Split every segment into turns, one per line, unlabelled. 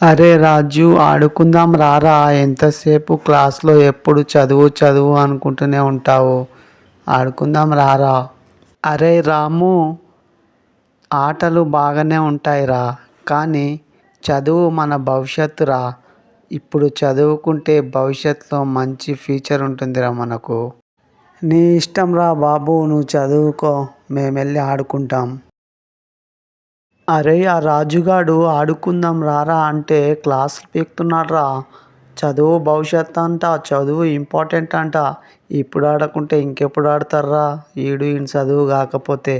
అరే రాజు ఆడుకుందాం రారా ఎంతసేపు క్లాస్లో ఎప్పుడు చదువు చదువు అనుకుంటూనే ఉంటావు? ఆడుకుందాం రారా. అరే రాము ఆటలు బాగానే ఉంటాయిరా కానీ చదువు మన భవిష్యత్తురా. ఇప్పుడు చదువుకుంటే భవిష్యత్తులో మంచి ఫ్యూచర్ ఉంటుందిరా మనకు. నీ ఇష్టం రా బాబు నువ్వు చదువుకో మేము వెళ్ళి ఆడుకుంటాం. అరే ఆ రాజుగాడు ఆడుకుందాం రారా అంటే క్లాసులు పీకుతున్నాడు రా చదువు భవిష్యత్ అంట చదువు ఇంపార్టెంట్ అంట. ఇప్పుడు ఆడకుంటే ఇంకెప్పుడు ఆడతారా ఈడు ఈయన చదువు కాకపోతే.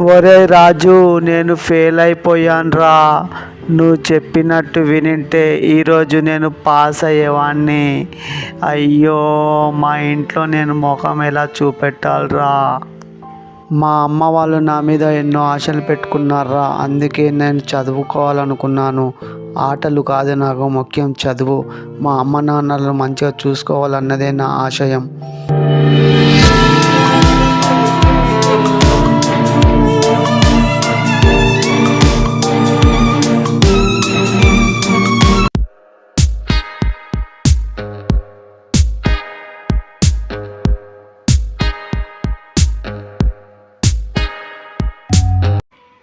ఒరే రాజు నేను ఫెయిల్ అయిపోయాన్రా. నువ్వు చెప్పినట్టు వినింటే ఈరోజు నేను పాస్ అయ్యేవాడిని అయ్యో మా ఇంట్లో నేను ముఖం ఎలా చూపెట్టాలిరా? మా అమ్మ వాళ్ళు నా మీద ఎన్నో ఆశలు పెట్టుకున్నారా? అందుకే నేను చదువుకోవాలనుకున్నాను. ఆటలు కాదు నాకు ముఖ్యం చదువు. మా అమ్మ నాన్నలను మంచిగా చూసుకోవాలన్నదే నా ఆశయం.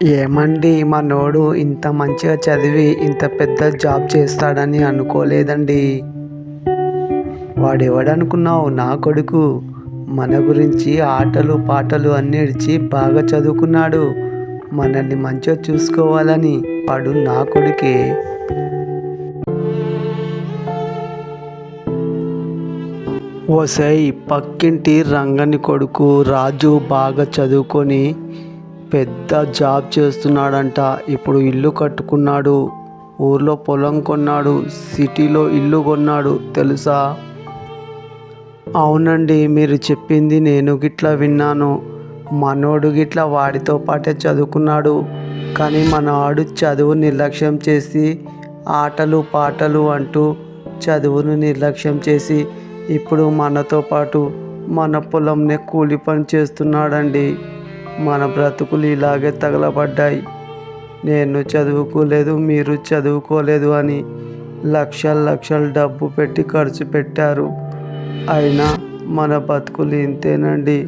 ఏమండి మనోడు ఇంత మంచిగా చదివి ఇంత పెద్ద జాబ్ చేస్తాడని అనుకోలేదండి. వాడెవడనుకున్నావు నా కొడుకు? మన గురించి ఆటలు పాటలు అన్నిడిచి బాగా చదువుకున్నాడు. మనల్ని మంచిగా చూసుకోవాలని వాడు నా కొడుకే. ఓసై పక్కింటి రంగని కొడుకు రాజు బాగా చదువుకొని పెద్ద జాబ్ చేస్తున్నాడంట. ఇప్పుడు ఇల్లు కట్టుకున్నాడు. ఊర్లో పొలం కొన్నాడు. సిటీలో ఇల్లు కొన్నాడు. తెలుసా? అవునండి మీరు చెప్పింది నేను గిట్లా విన్నాను. మనోడు గిట్లా వాడితో పాటే చదువుకున్నాడు. కానీ మనవాడు చదువు నిర్లక్ష్యం చేసి ఆటలు పాటలు అంటూ చదువును నిర్లక్ష్యం చేసి ఇప్పుడు మనతో పాటు మన పొలంనే కూలి పని చేస్తున్నాడండి. మన బ్రతుకులు ఇలాగే తగలబడ్డాయి. నేను చదువుకోలేదు మీరు చదువుకోలేదు అని లక్షల లక్షల డబ్బు పెట్టి ఖర్చు పెట్టారు. అయినా మన బతుకులు ఇంతేనండి.